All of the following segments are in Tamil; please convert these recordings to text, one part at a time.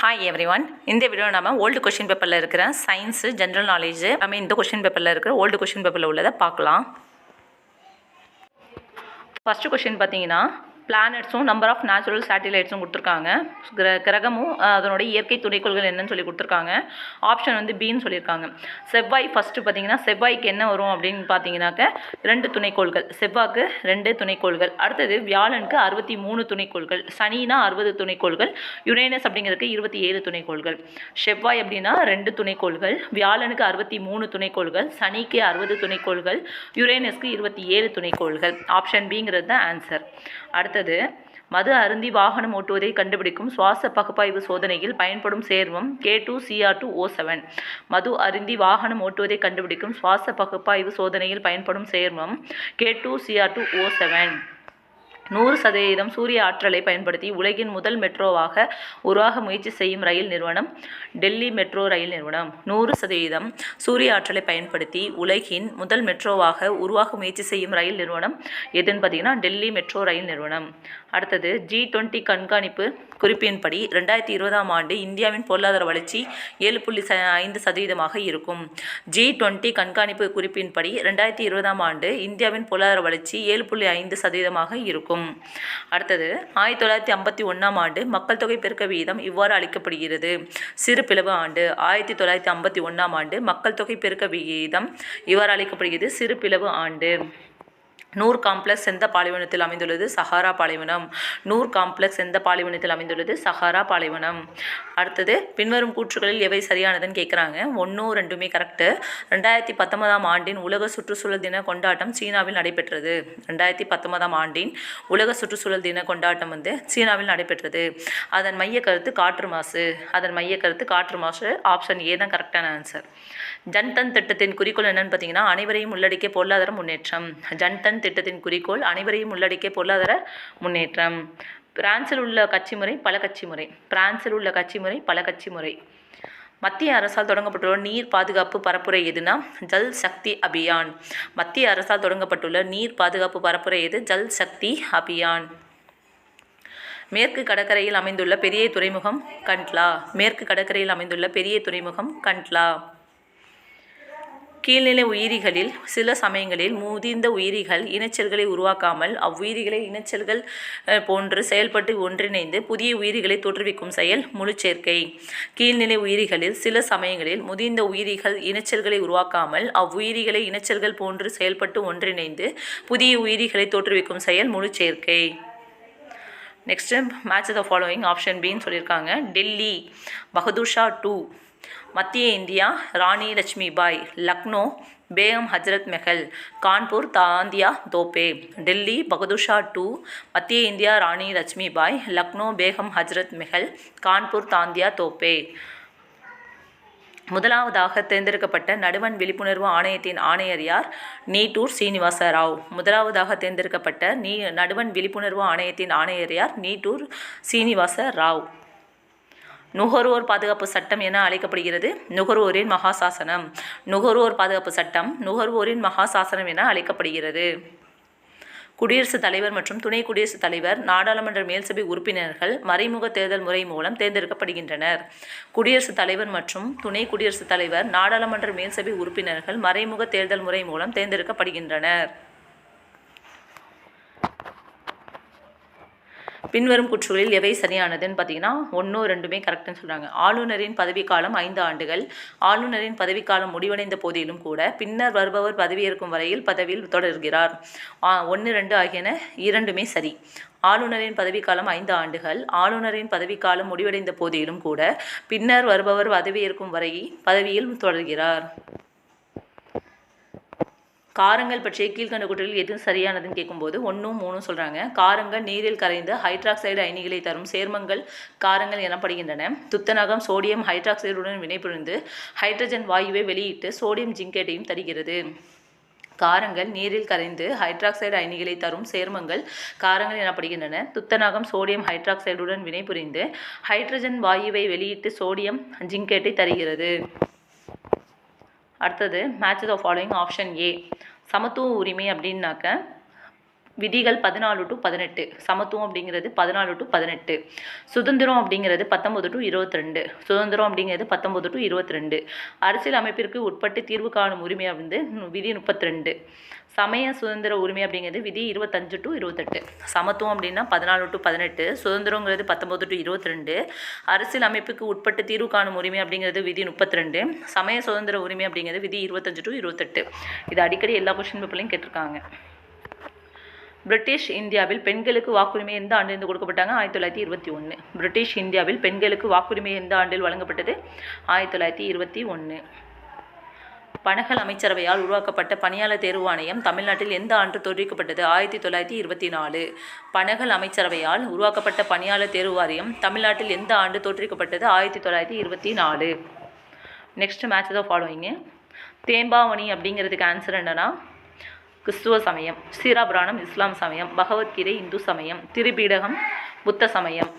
ஹாய் எவ்ரி ஒன் இந்த வீடியோ நம்ம ஓல்டு கொஷின் பேப்பரில் இருக்கிற சயின்ஸு ஜென்ரல் நாலேஜு நம்ம இந்த கொஷின் பேப்பரில் இருக்கிற ஓல்டு கொஷின் பேப்பரில் உள்ளதை பார்க்கலாம். ஃபஸ்ட்டு கொஷின் பார்த்தீங்கன்னா பிளானட்ஸும் நம்பர் ஆஃப் நேச்சுரல் சேட்டிலைட்ஸும் கொடுத்துருக்காங்க. கிர கிரகமும் அதனுடைய இயற்கை துணைக்கோள்கள் என்னன்னு சொல்லி கொடுத்துருக்காங்க. ஆப்ஷன் வந்து பின்னு சொல்லியிருக்காங்க. செவ்வாய் ஃபஸ்ட்டு பார்த்தீங்கன்னா செவ்வாய்க்கு என்ன வரும் அப்படின்னு பார்த்தீங்கன்னாக்க ரெண்டு துணைக்கோள்கள். செவ்வாய்க்கு ரெண்டு துணைக்கோள்கள். அடுத்தது வியாழனுக்கு அறுபத்தி மூணு துணைக்கோள்கள். சனினா அறுபது துணைக்கோள்கள். யுரேனஸ் அப்படிங்கிறதுக்கு இருபத்தி ஏழு துணைக்கோள்கள். செவ்வாய் அப்படின்னா ரெண்டு துணைக்கோள்கள். வியாழனுக்கு அறுபத்தி மூணு துணைக்கோள்கள். சனிக்கு அறுபது துணைக்கோள்கள். யுரேனஸ்க்கு இருபத்தி ஏழு துணைக்கோள்கள். ஆப்ஷன் பிங்கிறது தான் ஆன்சர் அடுத்தது மது அருந்தி வாகனம் ஓட்டுவதை கண்டுபிடிக்கும் சுவாச பகுப்பாய்வு சோதனையில் பயன்படும் சேர்மம் K two CR two O seven. மது அருந்தி வாகனம் ஓட்டுவதை கண்டுபிடிக்கும் சுவாச பகுப்பாய்வு சோதனையில் பயன்படும் சேர்மம் K two CR two O seven. நூறு சதவீதம் சூரிய ஆற்றலை பயன்படுத்தி உலகின் முதல் மெட்ரோவாக உருவாக முயற்சி செய்யும் ரயில் நிறுவனம் டெல்லி மெட்ரோ ரயில் நிறுவனம். நூறு சதவீதம் சூரிய ஆற்றலை பயன்படுத்தி உலகின் முதல் மெட்ரோவாக உருவாக முயற்சி செய்யும் ரயில் நிறுவனம் எதுன்னு பார்த்தீங்கன்னா டெல்லி மெட்ரோ ரயில் நிறுவனம். அடுத்தது ஜி டுவெண்ட்டி கண்காணிப்பு குறிப்பின்படி ரெண்டாயிரத்தி இருபதாம் ஆண்டு இந்தியாவின் பொருளாதார வளர்ச்சி ஏழு புள்ளி ச ஐந்து சதவீதமாக இருக்கும். ஜி டுவெண்ட்டி கண்காணிப்பு குறிப்பின்படி ரெண்டாயிரத்தி இருபதாம் ஆண்டு இந்தியாவின் பொருளாதார வளர்ச்சி ஏழு புள்ளி ஐந்து சதவீதமாக இருக்கும். அடுத்தது ஆயிரத்தி தொள்ளாயிரத்தி ஐம்பத்தி ஒன்றாம் ஆண்டு மக்கள் தொகை பெருக்க விகிதம் இவ்வாறு அளிக்கப்படுகிறது. சிறு பிளவு ஆண்டு ஆயிரத்தி தொள்ளாயிரத்தி ஐம்பத்தி ஒன்றாம் ஆண்டு மக்கள் தொகை பெருக்க விகிதம் இவ்வாறு அளிக்கப்படுகிறது. சிறு பிளவு ஆண்டு. நூர் காம்ப்ளெக்ஸ் எந்த பாலைவனத்தில் அமைந்துள்ளது? சஹாரா பாலைவனம். நூர் காம்ப்ளெக்ஸ் எந்த பாலைவனத்தில் அமைந்துள்ளது? சஹாரா பாலைவனம். அடுத்தது பின்வரும் கூற்றுகளில் எவை சரியானதுன்னு கேட்குறாங்க ஒன்றும் ரெண்டுமே கரெக்டு ரெண்டாயிரத்தி பத்தொன்பதாம் ஆண்டின் உலக சுற்றுச்சூழல் தின கொண்டாட்டம் சீனாவில் நடைபெற்றது. ரெண்டாயிரத்தி பத்தொன்பதாம் ஆண்டின் உலக சுற்றுச்சூழல் தின கொண்டாட்டம் வந்து சீனாவில் நடைபெற்றது. அதன் மைய கருத்து காற்று மாசு. அதன் மைய கருத்து காற்று மாசு ஆப்ஷன் ஏ தான் கரெக்டான ஆன்சர். ஜன்தன் திட்டத்தின் குறிக்கோள் என்னன்னு பார்த்தீங்கன்னா அனைவரையும் உள்ளடக்கிய பொருளாதார முன்னேற்றம். ஜன்தன் திட்டத்தின் குறிக்கோள் அனைவரையும் உள்ளடக்கிய பொருளாதார முன்னேற்றம். பிரான்சில் உள்ள கட்சி முறை பல கட்சி முறை. பிரான்சில் உள்ள கட்சி முறை பல கட்சி முறை. மத்திய அரசால் தொடங்கப்பட்டுள்ள நீர் பாதுகாப்பு பரப்புரை எதுனா? ஜல் சக்தி அபியான். மத்திய அரசால் தொடங்கப்பட்டுள்ள நீர் பாதுகாப்பு பரப்புரை எது? ஜல் சக்தி அபியான். மேற்கு கடற்கரையில் அமைந்துள்ள பெரிய துறைமுகம் கண்ட்லா. மேற்கு கடற்கரையில் அமைந்துள்ள பெரிய துறைமுகம் கண்ட்லா. கீழ்நிலை உயிரிகளில் சில சமயங்களில் முதிர்ந்த உயிரிகள் இனச்சல்களை உருவாக்காமல் அவ்வுயிரிகளை இனச்சல்கள் போன்று செயல்பட்டு ஒன்றிணைந்து புதிய உயிரிகளை தோற்றுவிக்கும் செயல் முழுச்சேர்க்கை கீழ்நிலை உயிரிகளில் சில சமயங்களில் முதிர்ந்த உயிரிகள் இனச்சல்களை உருவாக்காமல் அவ்வுயிரிகளை இனச்சல்கள் போன்று செயல்பட்டு ஒன்றிணைந்து புதிய உயிரிகளை தோற்றுவிக்கும் செயல் முழுச்சேர்க்கை next match the following option பின்னு சொல்லியிருக்காங்க. டெல்லி பகதூர்ஷா டூ மத்திய இந்தியா ராணி லட்சுமி பாய் லக்னோ பேகம் ஹஜரத் மெஹல் கான்பூர் தாந்தியா தோப்பே டெல்லி பகதுஷா டூ மத்திய இந்தியா ராணி லட்சுமி பாய் லக்னோ பேகம் ஹஜரத் மெஹல் கான்பூர் தாந்தியா தோப்பே. முதலாவதாக தேர்ந்தெடுக்கப்பட்ட நடுவண் விழிப்புணர்வு ஆணையத்தின் ஆணையர் யார்? நீட்டூர் சீனிவாச ராவ் முதலாவதாக தேர்ந்தெடுக்கப்பட்ட நீ நடுவண் விழிப்புணர்வு ஆணையத்தின் ஆணையர் யார்? நீட்டூர் சீனிவாச ராவ் நுகர்வோர் பாதுகாப்பு சட்டம் என அழைக்கப்படுகிறது. நுகர்வோரின் மகாசாசனம். நுகர்வோர் பாதுகாப்பு சட்டம் நுகர்வோரின் மகாசாசனம் என அழைக்கப்படுகிறது. குடியரசுத் தலைவர் மற்றும் துணை குடியரசுத் தலைவர் நாடாளுமன்ற மேல்சபை உறுப்பினர்கள் மறைமுக தேர்தல் முறை மூலம் தேர்ந்தெடுக்கப்படுகின்றனர். குடியரசுத் தலைவர் மற்றும் துணை குடியரசுத் தலைவர் நாடாளுமன்ற மேல்சபை உறுப்பினர்கள் மறைமுக தேர்தல் முறை மூலம் தேர்ந்தெடுக்கப்படுகின்றனர். பின்வரும் கூற்றுகளில் எவை சரியானதுன்னு பார்த்தீங்கன்னா ஒன்று ரெண்டுமே கரெக்டுன்னு சொல்கிறாங்க ஆளுநரின் பதவிக்காலம் ஐந்து ஆண்டுகள். ஆளுநரின் பதவிக்காலம் முடிவடைந்த போதிலும் கூட பின்னர் வருபவர் பதவியேற்கும் வரையில் பதவியில் தொடர்கிறார். ஒன்று ரெண்டு ஆகியன இரண்டுமே சரி. ஆளுநரின் பதவிக்காலம் ஐந்து ஆண்டுகள். ஆளுநரின் பதவிக்காலம் முடிவடைந்த போதிலும் கூட பின்னர் வருபவர் பதவியேற்கும் வரை பதவியில் தொடர்கிறார். காரங்கள் பற்றிய கீழ்கண்ட கூற்றுகளில் எது சரியானதுன்னு கேட்கும்போது ஒன்றும் மூணும் சொல்கிறாங்க காரங்கள் நீரில் கரைந்து ஹைட்ராக்சைடு அயனிகளை தரும் சேர்மங்கள் காரங்கள் எனப்படுகின்றன துத்தநாகம் சோடியம் ஹைட்ராக்சைடுடன் வினைபுரிந்து ஹைட்ரஜன் வாயுவை வெளியிட்டு சோடியம் ஜிங்கேட்டையும் தருகிறது. காரங்கள் நீரில் கரைந்து ஹைட்ராக்சைடு அயனிகளை தரும் சேர்மங்கள் காரங்கள் எனப்படுகின்றன துத்தநாகம் சோடியம் ஹைட்ராக்சைடுடன் வினைபுரிந்து ஹைட்ரஜன் வாயுவை வெளியிட்டு சோடியம் ஜிங்கேட்டை தருகிறது. அடுத்தது match the following option A சமத்துவ உரிமை அப்படின்னாக்க விதிகள் பதினாலு டு பதினெட்டு. சமத்துவம் அப்படிங்கிறது பதினாலு டு பதினெட்டு. சுதந்திரம் அப்படிங்கிறது பத்தொம்பது டு இருபத்தி ரெண்டு சுதந்திரம் அப்படிங்கிறது பத்தொம்பது டு இருபத்தி ரெண்டு அரசியல் அமைப்பிற்கு உட்பட்டு தீர்வு காணும் உரிமை வந்து விதி முப்பத்தி ரெண்டு சமய சுதந்திர உரிமை அப்படிங்கிறது விதி இருபத்தஞ்சு டு இருபத்தெட்டு. சமத்துவம் அப்படின்னா பதினாலு டு பதினெட்டு. சுதந்திரங்கிறது பத்தொம்பது டு இருபத்தி ரெண்டு அரசியல் அமைப்புக்கு உட்பட்டு தீர்வு காணும் உரிமை அப்படிங்கிறது விதி முப்பத்தி ரெண்டு சமய சுதந்திர உரிமை அப்படிங்கிறது விதி இருபத்தஞ்சு டு இருபத்தெட்டு. இது அடிக்கடி எல்லா கொஸ்டின் பேப்பர்லையும் கேட்டிருக்காங்க. பிரிட்டிஷ் இந்தியாவில் பெண்களுக்கு வாக்குரிமை எந்த ஆண்டிலிருந்து கொடுக்கப்பட்டாங்க? ஆயிரத்தி தொள்ளாயிரத்தி இருபத்தி ஒன்று பிரிட்டிஷ் இந்தியாவில் பெண்களுக்கு வாக்குரிமை எந்த ஆண்டில் வழங்கப்பட்டது? ஆயிரத்தி தொள்ளாயிரத்தி இருபத்தி ஒன்று பனகல் அமைச்சரவையால் உருவாக்கப்பட்ட பணியாளர் தேர்வு ஆணையம் தமிழ்நாட்டில் எந்த ஆண்டு தோற்றுவிக்கப்பட்டது? ஆயிரத்தி தொள்ளாயிரத்தி இருபத்தி நாலு. பனகல் அமைச்சரவையால் உருவாக்கப்பட்ட பணியாளர் தேர்வு வாரியம் தமிழ்நாட்டில் எந்த ஆண்டு தோற்றுவிக்கப்பட்டது? ஆயிரத்தி தொள்ளாயிரத்தி இருபத்தி நாலு. நெக்ஸ்ட் மேட்ச் தான் ஃபாலோயிங்கு தேம்பாவணி அப்படிங்கிறதுக்கு ஆன்சர் என்னன்னா கிறிஸ்துவ சமயம் ஸ்ரீராபுராணம் இஸ்லாம் சமயம் பகவத்கீதை இந்து சமயம் திரிபீடகம் புத்த சமயம்.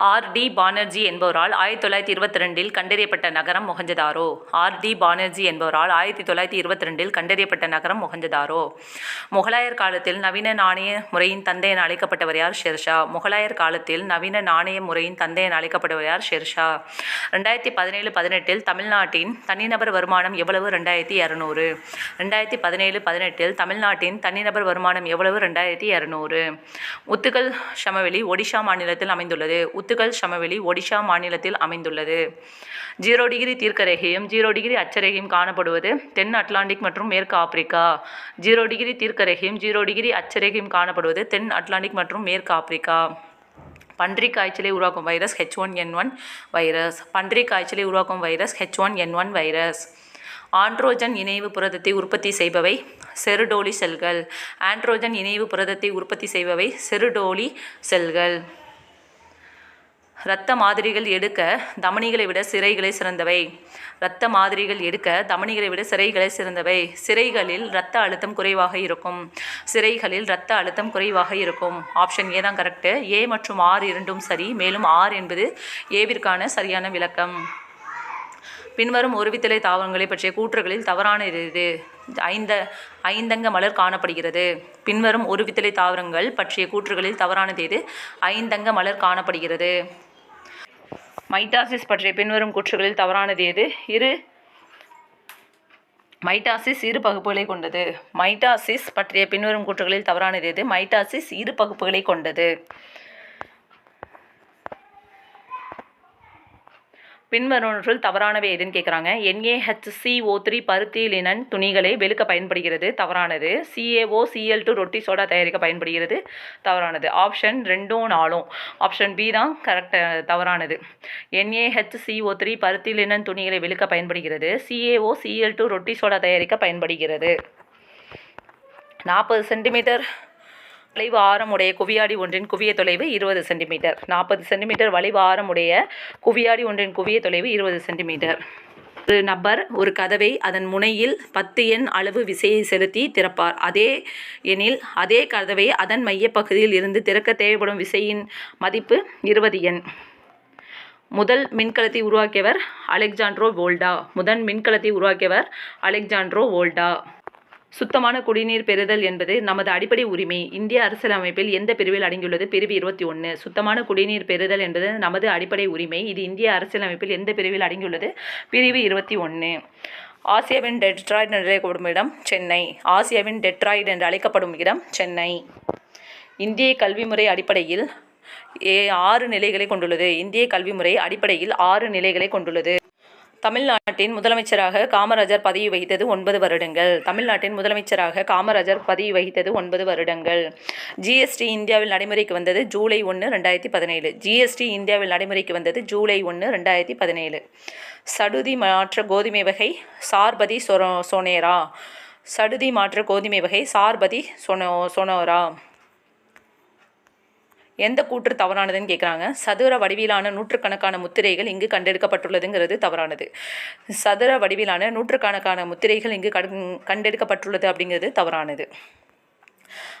ஆர். டி. பானர்ஜி என்பவரால் ஆயிரத்தி தொள்ளாயிரத்தி இருபத்தி ரெண்டில் கண்டறியப்பட்ட நகரம் மொஹஞ்சதாரோ ஆர். டி. பானர்ஜி என்பவரால் ஆயிரத்தி தொள்ளாயிரத்தி இருபத்தி ரெண்டில் கண்டறியப்பட்ட நகரம் மொஹஞ்சதாரோ முகலாயர் காலத்தில் நவீன நாணய முறையின் தந்தை என அழைக்கப்பட்டவர் யார்? ஷெர்ஷா. முகலாயர் காலத்தில் நவீன நாணய முறையின் தந்தை என அழைக்கப்பட்டவர் யார்? ஷெர்ஷா. ரெண்டாயிரத்தி பதினேழு பதினெட்டில் தமிழ்நாட்டின் தனிநபர் வருமானம் எவ்வளவு? ரெண்டாயிரத்தி இரநூறு. ரெண்டாயிரத்தி பதினேழு பதினெட்டில் தமிழ்நாட்டின் தனிநபர் வருமானம் எவ்வளவு? ரெண்டாயிரத்தி இரநூறு. உத்துக்கல் சமவெளி ஒடிஷா மாநிலத்தில் அமைந்துள்ளது. உத்துக்கல் சமவெளி ஒடிஷா மாநிலத்தில் அமைந்துள்ளது. ஜீரோ டிகிரி தீர்க்கரேகையும் ஜீரோ டிகிரி அச்சரேகையும் காணப்படுவது தென் அட்லாண்டிக் மற்றும் மேற்கு ஆப்பிரிக்கா. ஜீரோ டிகிரி தீர்க்கரேகையும் ஜீரோ டிகிரி அச்சரேகையும் காணப்படுவது தென் அட்லாண்டிக் மற்றும் மேற்கு ஆப்பிரிக்கா. பன்றி காய்ச்சலை உருவாக்கும் virus H one N one virus. பன்றி காய்ச்சலை உருவாக்கும் virus H one N one virus. Androgen இணைவு புரதத்தை உற்பத்தி செய்பவை செருடோலி செல்கள். ஆண்ட்ரோஜன் இணைவு புரதத்தை உற்பத்தி செய்பவை செருடோலி செல்கள். இரத்த மாதிரிகள் எடுக்க தமனிகளை விட சிறைகளை சிறந்தவை. இரத்த மாதிரிகள் எடுக்க தமனிகளை விட சிறைகளை சிறந்தவை. சிறைகளில் இரத்த அழுத்தம் குறைவாக இருக்கும். சிறைகளில் இரத்த அழுத்தம் குறைவாக இருக்கும். ஆப்ஷன் ஏ தான் கரெக்டு ஏ மற்றும் ஆர் இரண்டும் சரி. மேலும் ஆர் என்பது ஏவிற்கான சரியான விளக்கம். பின்வரும் ஒருவித்தலை தாவரங்களை பற்றிய கூற்றுகளில் தவறான இது ஐந்த ஐந்தங்க மலர் காணப்படுகிறது. பின்வரும் ஒருவித்தலை தாவரங்கள் பற்றிய கூற்றுகளில் தவறானது எது ஐந்தங்க மலர் காணப்படுகிறது. மைட்டாசிஸ் பற்றிய பின்வரும் கூற்றுகளில் தவறானது எது? இரு. மைட்டாசிஸ் இரு பகுப்புகளை கொண்டது. மைட்டாசிஸ் பற்றிய பின்வரும் கூற்றுகளில் தவறானது எது? மைட்டாசிஸ் இரு பகுப்புகளை கொண்டது. பின்வருவற்றுள் தவறானவை எதுன்னு கேட்குறாங்க என்ஏஹெச்சிஓ த்ரீ பருத்தி லினன் துணிகளை வெளுக்க பயன்படுகிறது. தவறானது. சிஏஓ சிஎல் டூ ரொட்டி சோடா தயாரிக்க பயன்படுகிறது. தவறானது. ஆப்ஷன் ரெண்டும் நாலும் ஆப்ஷன் பி தான் கரெக்ட் தவறானது. என்ஏஹெச்சிஓ த்ரீ பருத்தி லினன் துணிகளை வெளுக்க பயன்படுகிறது. சிஏஓ சிஎல் டூ ரொட்டி சோடா தயாரிக்க பயன்படுகிறது. நாற்பது சென்டிமீட்டர் வளைவு ஆரமுடைய குவியாடி ஒன்றின் குவிய தொலைவு இருபது சென்டிமீட்டர். நாற்பது சென்டிமீட்டர் வளைவு ஆரமுடைய குவியாடி ஒன்றின் குவிய தொலைவு இருபது சென்டிமீட்டர். ஒரு நபர் ஒரு கதவை அதன் முனையில் பத்து எண் அளவு விசையை செலுத்தி திறப்பார். அதே எனில் அதே கதவை அதன் மையப்பகுதியில் இருந்து திறக்க தேவைப்படும் விசையின் மதிப்பு இருபது எண். முதல் மின்கலத்தை உருவாக்கியவர் அலெக்சாண்ட்ரோ வோல்டா. முதன் மின்கலத்தை உருவாக்கியவர் அலெக்சாண்ட்ரோ வோல்டா. சுத்தமான குடிநீர் பெறுதல் என்பது நமது அடிப்படை உரிமை. இந்திய அரசியலமைப்பில் எந்த பிரிவில் அடங்கியுள்ளது? பிரிவு இருபத்தி ஒன்று சுத்தமான குடிநீர் பெறுதல் என்பது நமது அடிப்படை உரிமை. இது இந்திய அரசியலமைப்பில் எந்த பிரிவில் அடங்கியுள்ளது? பிரிவு இருபத்தி ஒன்று ஆசியாவின் டெட்ராய்டு என்று அழைக்கப்படும் இடம் சென்னை. ஆசியாவின் டெட்ராய்டு என்று அழைக்கப்படும் இடம் சென்னை. இந்திய கல்வி முறை அடிப்படையில் ஏ ஆறு நிலைகளை கொண்டுள்ளது. இந்திய கல்வி முறை அடிப்படையில் ஆறு நிலைகளை கொண்டுள்ளது. தமிழ்நாட்டின் முதலமைச்சராக காமராஜர் பதவி வகித்தது ஒன்பது வருடங்கள். தமிழ்நாட்டின் முதலமைச்சராக காமராஜர் பதவி வகித்தது ஒன்பது வருடங்கள். ஜிஎஸ்டி இந்தியாவில் நடைமுறைக்கு வந்தது ஜூலை ஒன்று ரெண்டாயிரத்தி பதினேழு. ஜிஎஸ்டி இந்தியாவில் நடைமுறைக்கு வந்தது ஜூலை ஒன்று ரெண்டாயிரத்தி பதினேழு. சடுதி மாற்ற கோதுமை வகை சார்பதி சொரோ சோனேரா. சடுதி மாற்ற கோதுமை வகை சார்பதி சொனோ சொனோரா. எந்த கூற்று தவறானதுன்னு கேட்குறாங்க சதுர வடிவிலான நூற்றுக்கணக்கான முத்திரைகள் இங்கு கண்டெடுக்கப்பட்டுள்ளதுங்கிறது தவறானது. சதுர வடிவிலான நூற்றுக்கணக்கான முத்திரைகள் இங்கு கண் கண்டெடுக்கப்பட்டுள்ளது அப்படிங்கிறது தவறானது.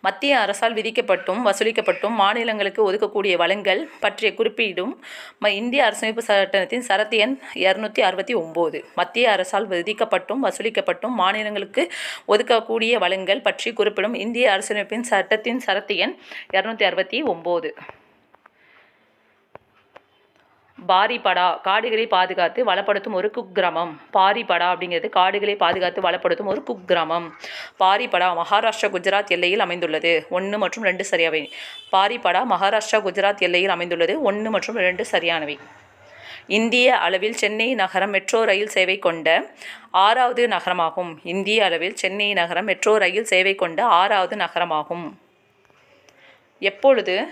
மத்திய அரசால் விதிக்கப்பட்டும் வசூலிக்கப்பட்டும் மாநிலங்களுக்கு ஒதுக்கக்கூடிய வளங்கள் பற்றிய குறிப்பீடும் ம- இந்திய அரசமைப்பு சட்டத்தின் சரத்து எண் இரநூத்தி அறுபத்தி ஒம்பது. மத்திய அரசால் விதிக்கப்பட்டும் வசூலிக்கப்பட்டும் மாநிலங்களுக்கு ஒதுக்கக்கூடிய வளங்கள் பற்றி குறிப்பிடும் இந்திய அரசமைப்பின் சட்டத்தின் சரத்து எண் இரநூத்தி அறுபத்தி ஒம்பது. பாரிபடா காடுகளை பாதுகாத்து வளப்படுத்தும் ஒரு குக்கிராமம். பாரிபடா அப்படிங்கிறது காடுகளை பாதுகாத்து வளப்படுத்தும் ஒரு குக்கிராமம். பாரிபடா மகாராஷ்டிரா குஜராத் எல்லையில் அமைந்துள்ளது. ஒன்று மற்றும் ரெண்டு சரியானவை. பாரிபடா மகாராஷ்டிரா குஜராத் எல்லையில் அமைந்துள்ளது. ஒன்று மற்றும் ரெண்டு சரியானவை. இந்திய அளவில் சென்னை நகரம் மெட்ரோ ரயில் சேவை கொண்ட ஆறாவது நகரமாகும். இந்திய அளவில் சென்னை நகரம் மெட்ரோ ரயில் சேவை கொண்ட ஆறாவது நகரமாகும். எப்பொழுது?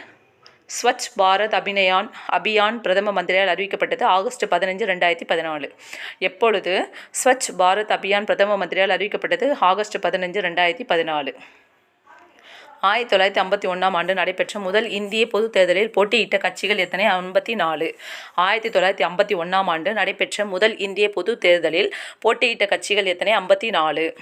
ஸ்வச் பாரத் அபிநயான் அபியான் பிரதம மந்திரியால் அறிவிக்கப்பட்டது ஆகஸ்ட் பதினஞ்சு ரெண்டாயிரத்தி பதினாலு. எப்பொழுது ஸ்வச் பாரத் அபியான் பிரதம மந்திரியால் அறிவிக்கப்பட்டது? ஆகஸ்ட் பதினஞ்சு ரெண்டாயிரத்தி பதினாலு. ஆயிரத்தி தொள்ளாயிரத்தி ஐம்பத்தி ஒன்றாம் ஆண்டு நடைபெற்ற முதல் இந்திய பொதுத் தேர்தலில் போட்டியிட்ட கட்சிகள் எத்தனை? ஐம்பத்தி நாலு. ஆயிரத்தி தொள்ளாயிரத்தி ஐம்பத்தி ஒன்றாம் ஆண்டு நடைபெற்ற முதல் இந்திய பொதுத் தேர்தலில் போட்டியிட்ட கட்சிகள் எத்தனை? ஐம்பத்தி நாலு.